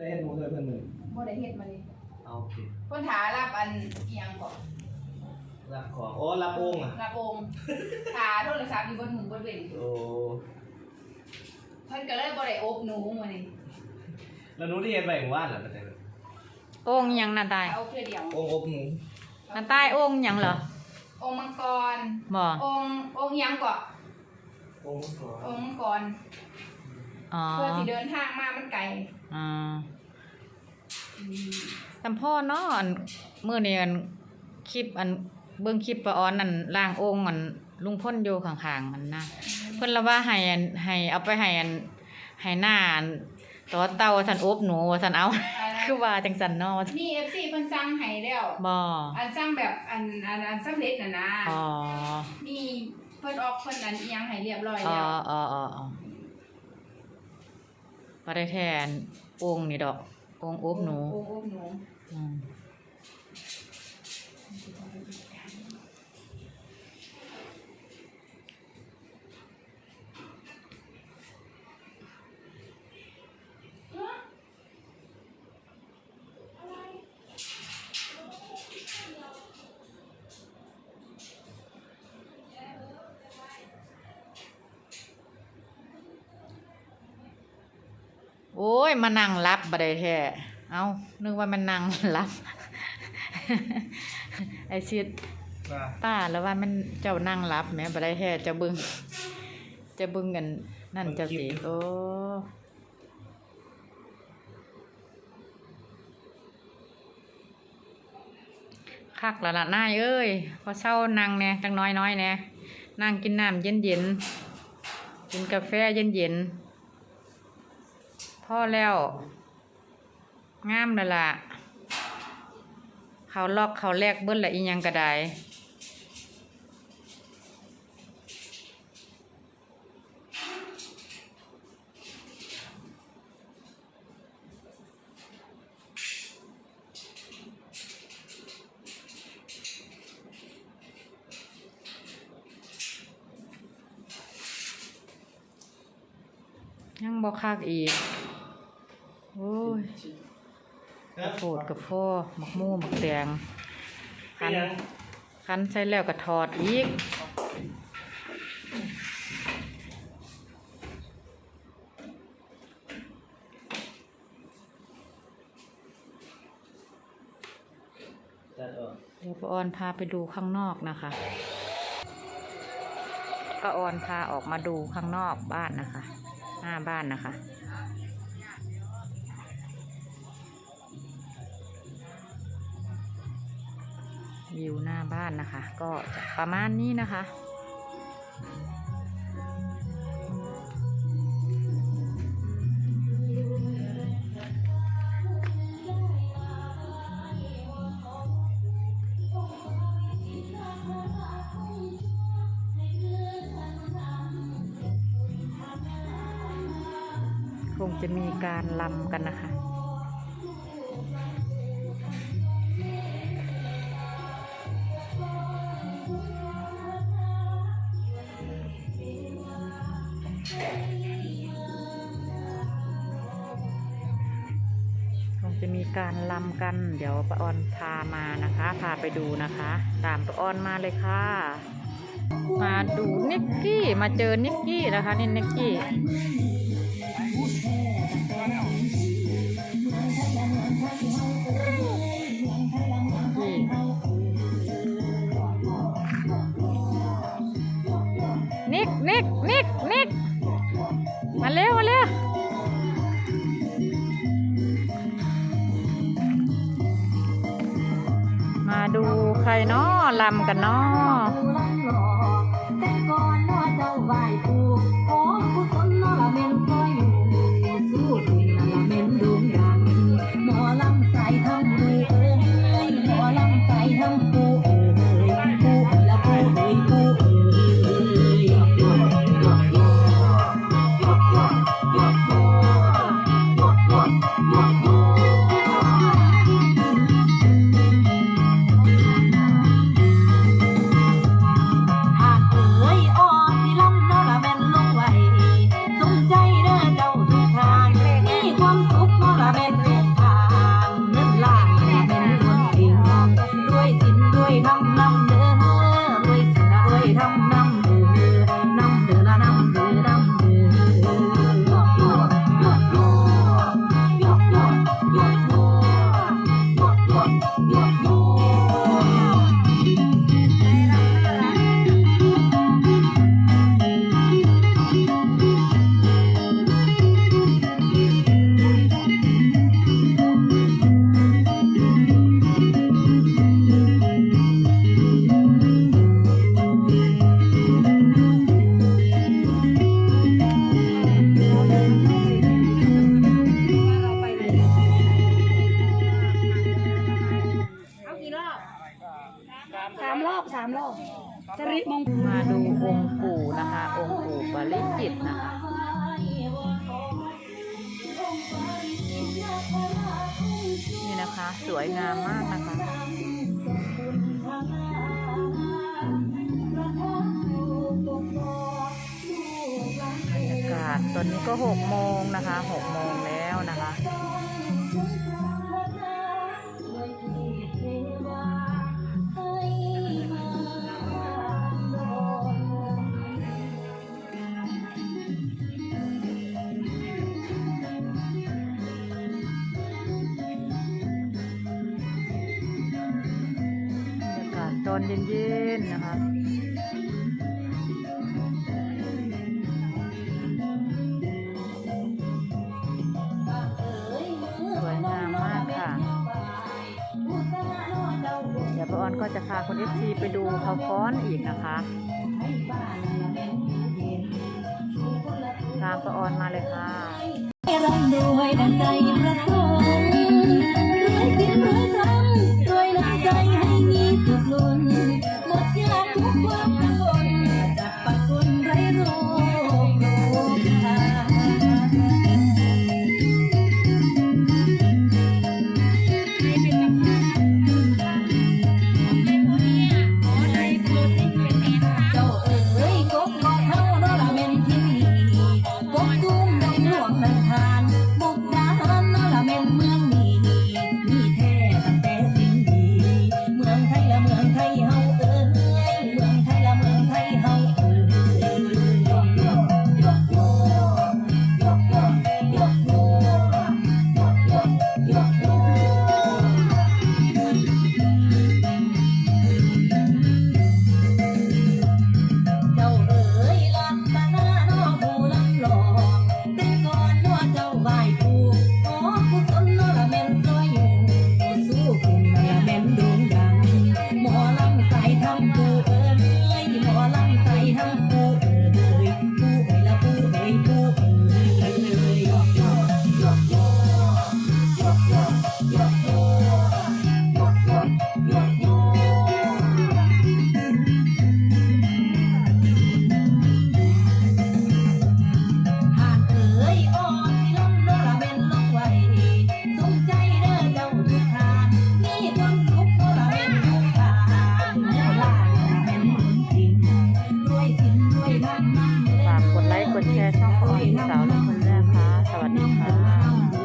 ได้เห็นหมูเลยเพื่อนมือบ่ได้เฮ็ดมานี่เอาโอเคเพิ่นถารับอันเอียงก่อนรับของโอ้รับโอ่งอะรับองค์ถาโทรศัพท์อยู่บนหูบนเว้นโอ้เพิ่นก็เลยบ่ได้อบหนูมานี่แล้วหนูที่เห็นไปของว่านเหรอประเด็นโอ่งหยังน่ะตายเอาเพื่อเดียวโอ่งอบหมูน่ะตายโอ่งหยังเหรอองค์มังกรบ่องค์องค์หยังก่อนโอ่งก่อนองค์มังกรอ๋อเพื่อสิเดินทางมามันไกล อ่าอืมตำพ่อเนาะอันมื้อนี้อันคลิปอันเบิ่งคลิปปะออนนั่นล้างโอ่งอันลุงพ่นอยู่ข้างๆมันนะเพิ่นละว่าให้อันให้เอาไปให้อันให้หน้าอันต่อเตาว่าซั่นอบหนูว่าซั่นเอา คือว่าจังซั่นเนาะว่าซั่นมี FC เพิ่นสั่งให้แล้วบ่อันสั่งแบบอันอันอันสำเร็จน่ะนะอ๋อมีเพิ่นออกเพิ่นอันเอียงให้เรียบร้อยอ๋อแล้วอ๋ออ๋อ อ๋อบ่ได้แทนโอ่งนี่ดอกโอ่งอบหนูองค์อบหนู อืม โอ้ย มานั่งรับบ่ได้แท้ เอานึกว่ามันนั่งรับ ไอชิดว่าป้าแล้วว่ามันเจ้านั่งรับแหม่บ่ได้แท้เจะบึงเจะบึงกัน นั่นเจะสิโอ้คักแล้วล่ะนายเอ้ยพอเช้านั่งแหน่จังน้อยน้อยๆแหน่นั่งกินน้ำเย็นเย็นๆกินกาแฟเย็นเย็นๆ พ่อแล้วงามแล้วล่ะ เขาลอกเขาแลกเบิ้ลละอียังก็ไดยังบ่คักอีก โอ้ยกระโพดกระโพหมักหมูหมักแดงเป็คันนยังคันใส่แล้วก็ถอดอีกจัดออกเดี๋ยวป้าออนพาไปดูข้างนอกนะคะป้าออนพาออกมาดูข้างนอกบ้านนะคะ หน้าบ้านนะคะ วิวหน้าบ้านนะคะ ก็จะประมาณนี้นะคะคงจะมีการลำกันนะคะ การลำกัน เดี๋ยวป้าออนพามานะคะ พาไปดูนะคะ ตามป้าออนมาเลยค่ะ มาดูนิกกี้มาเจอนิกกี้นะคะนี่นิกกี้นิกนิกนิก ลำกันเนาะามรอบสริมงคลมาดูองค์ปู่นะคะ องค์ปู่ปาริจิตนะคะนี่นะคะ สวยงามมากนะคะบรรยากาศตอนนี้ก็หกโมงนะคะหกโมงแล้ว ตอนเย็นๆนะคะสวยงามมากค่ะ เดี๋ยวป้าออนก็จะพาคนเอฟซีไปดูเขาฟ้อนอีกนะคะตามป้าออนมาเลยค่ะ